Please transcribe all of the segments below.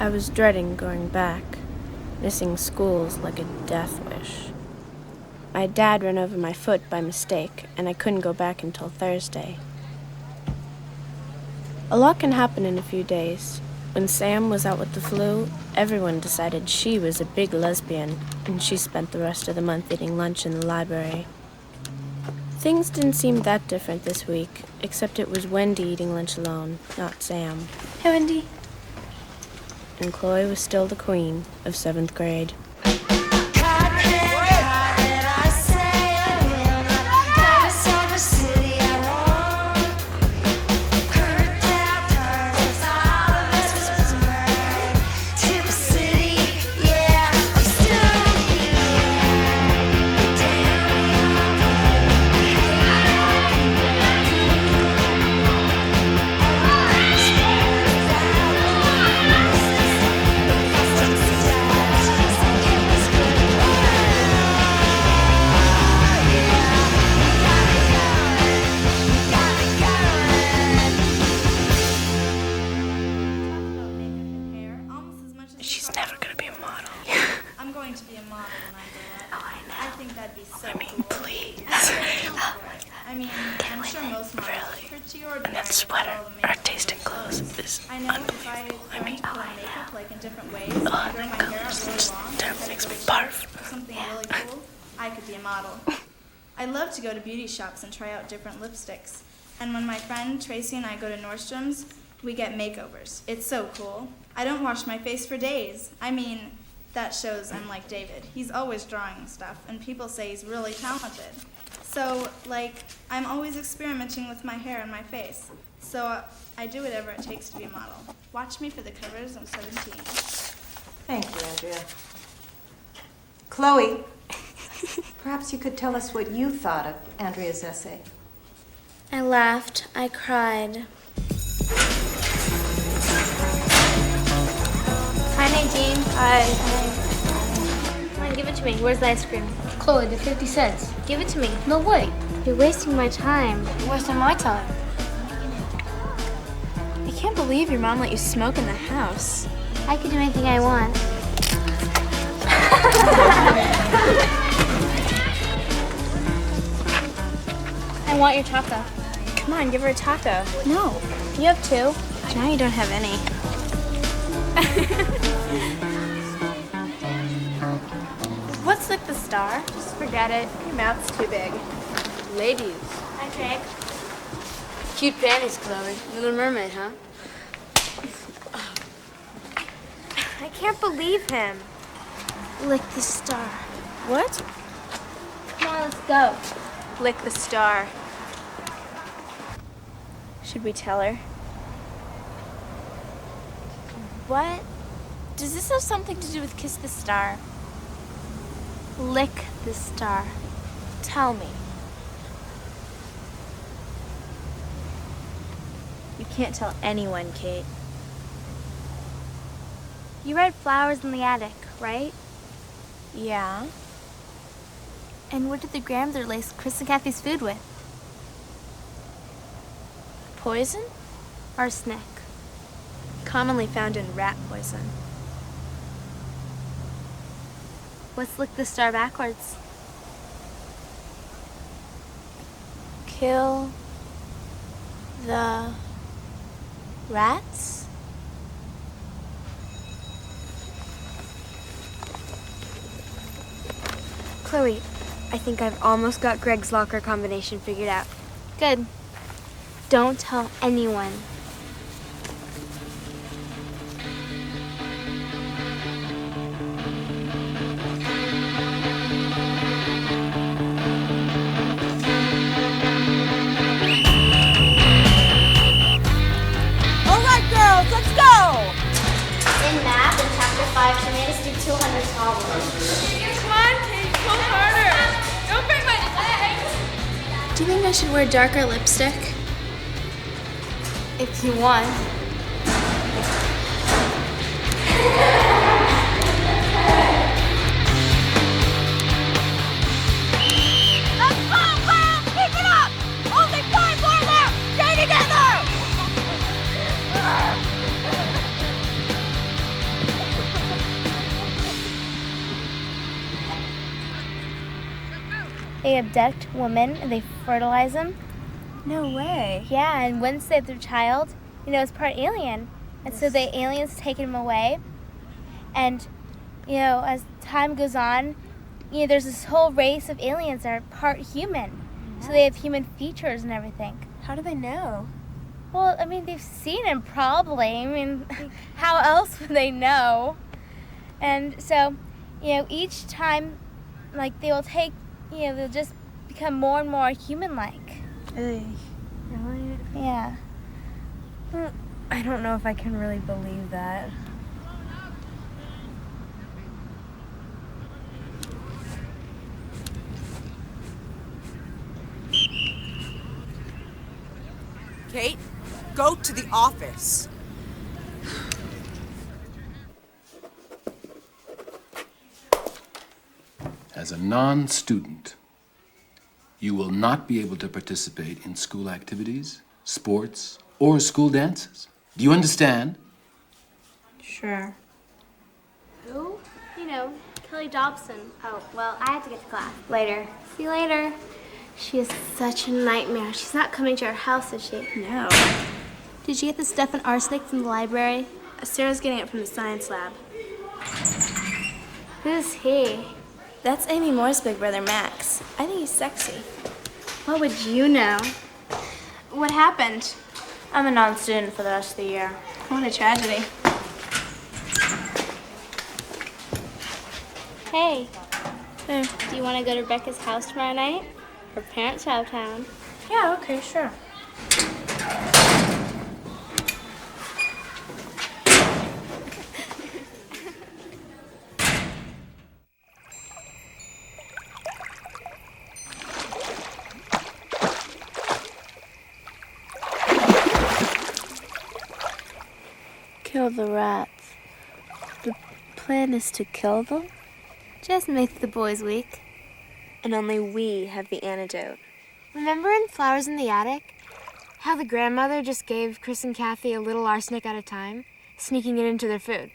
I was dreading going back, missing schools like a death wish. My dad ran over my foot by mistake, and I couldn't go back until Thursday. A lot can happen in a few days. When Sam was out with the flu, everyone decided she was a big lesbian, and she spent the rest of the month eating lunch in the library. Things didn't seem that different this week, except it was Wendy eating lunch alone, not Sam. Hey, Wendy. And Chloe was still the queen of seventh grade. I know if I mean, to I makeup like in different ways, Oh, grow my hair out really long, don't and cut makes me barf. something really cool, I could be a model. I love to go to beauty shops and try out different lipsticks. And when my friend Tracy and I go to Nordstrom's, we get makeovers. It's so cool. I don't wash my face for days. I mean, that shows I'm like David. He's always drawing stuff, and people say he's really talented. So, like, I'm always experimenting with my hair and my face. So, I do whatever it takes to be a model. Watch me for the covers of 17. Thank you, Andrea. Chloe, perhaps you could tell us what you thought of Andrea's essay. I laughed. I cried. Hi, Nadine. Hi. Come on, give it to me. Where's the ice cream? Chloe, the 50 cents. Give it to me. No way. You're wasting my time. You're wasting my time. I can't believe your mom let you smoke in the house. I can do anything I want. I want your taco. Come on, give her a taco. No. You have two. Now you don't have any. Like the star? Just forget it. Your mouth's too big. Ladies. Hi, Craig. Cute panties, Chloe. Little mermaid, huh? I can't believe him. Lick the star. What? Come on, let's go. Lick the star. Should we tell her? What? Does this have something to do with Kiss the Star? Lick the star. Tell me. You can't tell anyone, Kate. You read Flowers in the Attic, right? Yeah? And what did the Grandmother lace Chris and Kathy's food with? Poison? Arsenic. Commonly found in rat poison. What's lick the star backwards? Kill the rats? Chloe, I think I've almost got Greg's locker combination figured out. Good. Don't tell anyone. 200 problems. Come on, Kate, pull harder. Don't break my leg. Do you think I should wear darker lipstick? If you want. They abduct women and they fertilize them. No way. Yeah, and once they have their child, you know, it's part alien. And so the aliens take them away. And, you know, as time goes on, you know, there's this whole race of aliens that are part human. So they have human features and everything. How do they know? Well, I mean, they've seen him probably. I mean, how else would they know? And so, you know, each time, like, they will take, you know, they'll just become more and more human like. Really? Yeah. I don't know if I can really believe that. Kate, go to the office. Non student, you will not be able to participate in school activities, sports, or school dances. Do you understand? Sure. Who? You know, Kelly Dobson. Oh, well, I have to get to class. Later. See you later. She is such a nightmare. She's not coming to our house, is she? No. Did you get the stuff in arsenic from the library? Sarah's getting it from the science lab. Who's he? That's Amy Moore's big brother, Max. I think he's sexy. What would you know? What happened? I'm a non student for the rest of the year. What a tragedy. Hey, Hey. do you want to go to Rebecca's house tomorrow night? Her parents are out of town. Yeah, okay, sure. Kill the rats. The plan is to kill them? Just make the boys weak. And only we have the antidote. Remember in Flowers in the Attic? How the grandmother just gave Chris and Kathy a little arsenic at a time, sneaking it into their food.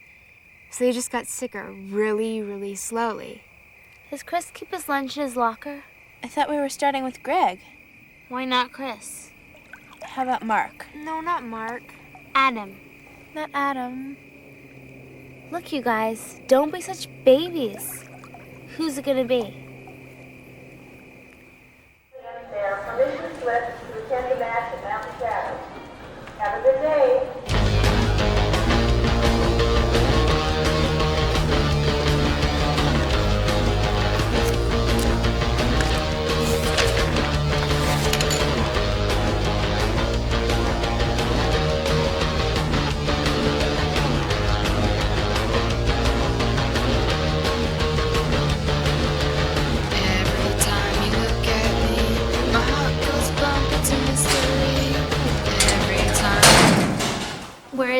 So they just got sicker really, really slowly. Does Chris keep his lunch in his locker? I thought we were starting with Greg. Why not Chris? How about Mark? No, not Mark. Adam. Not Adam. Look, you guys, don't be such babies. Who's it gonna be? Their permission to attend the match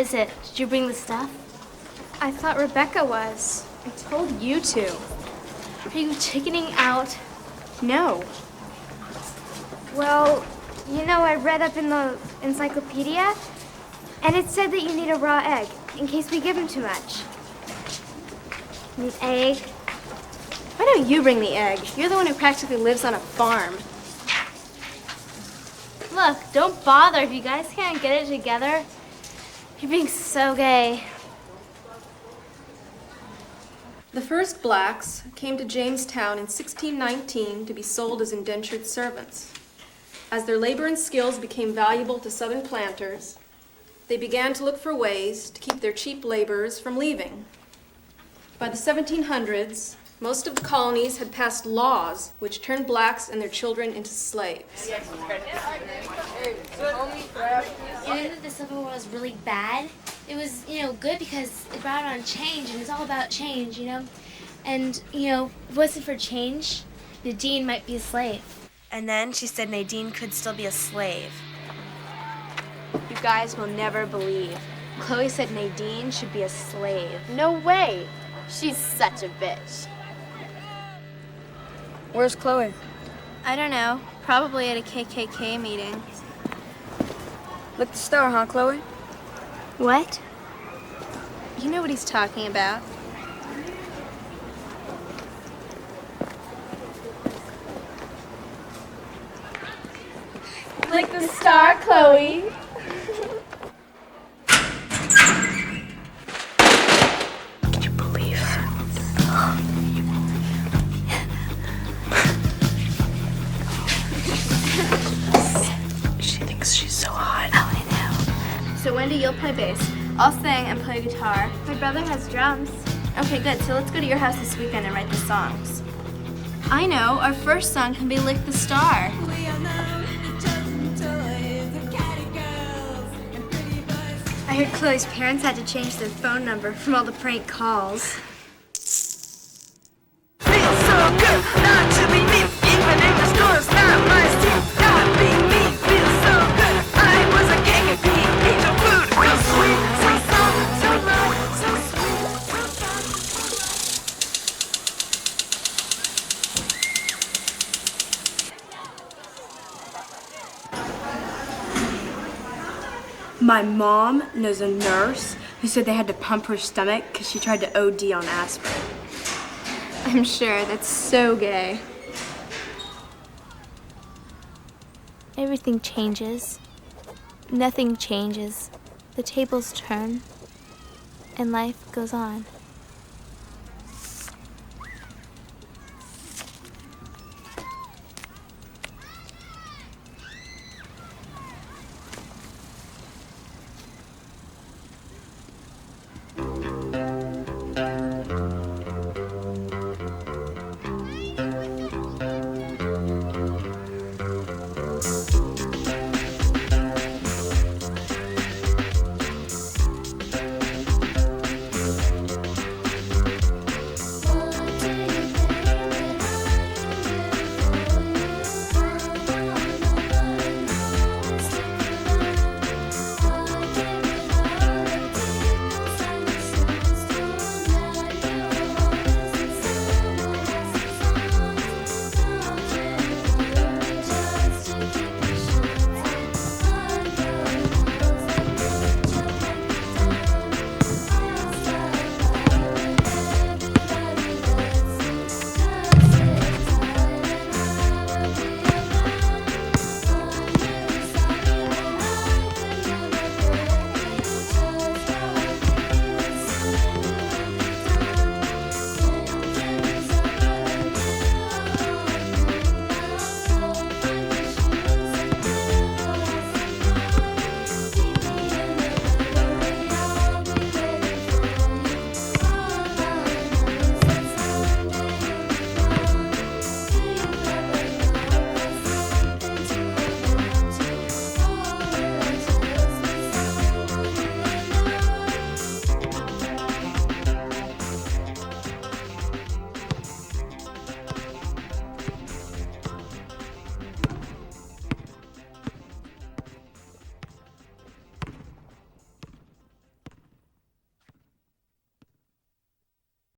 is it? Did you bring the stuff? I thought Rebecca was. I told you to. Are you chickening out? No. Well, you know, I read up in the encyclopedia, and it said that you need a raw egg in case we give him too much. An egg? Why don't you bring the egg? You're the one who practically lives on a farm. Look, don't bother if you guys can't get it together. You're being so gay. The first blacks came to Jamestown in 1619 to be sold as indentured servants. As their labor and skills became valuable to southern planters, they began to look for ways to keep their cheap laborers from leaving. By the 1700s, most of the colonies had passed laws which turned blacks and their children into slaves. You know that the Civil War was really bad? It was, you know, good because it brought on change, and it's all about change, you know? And, you know, if it wasn't for change, Nadine might be a slave. And then she said Nadine could still be a slave. You guys will never believe. Chloe said Nadine should be a slave. No way. She's such a bitch. Where's Chloe? I don't know. Probably at a KKK meeting. Look the star, huh, Chloe? What? You know what he's talking about. Like the star, Chloe. Guitar. My brother has drums. Okay, good. So let's go to your house this weekend and write the songs. I know. Our first song can be "Lick the Star." I heard Chloe's parents had to change their phone number from all the prank calls. My mom knows a nurse who said they had to pump her stomach because she tried to OD on aspirin. I'm sure that's so gay. Everything changes. Nothing changes. The tables turn. And life goes on.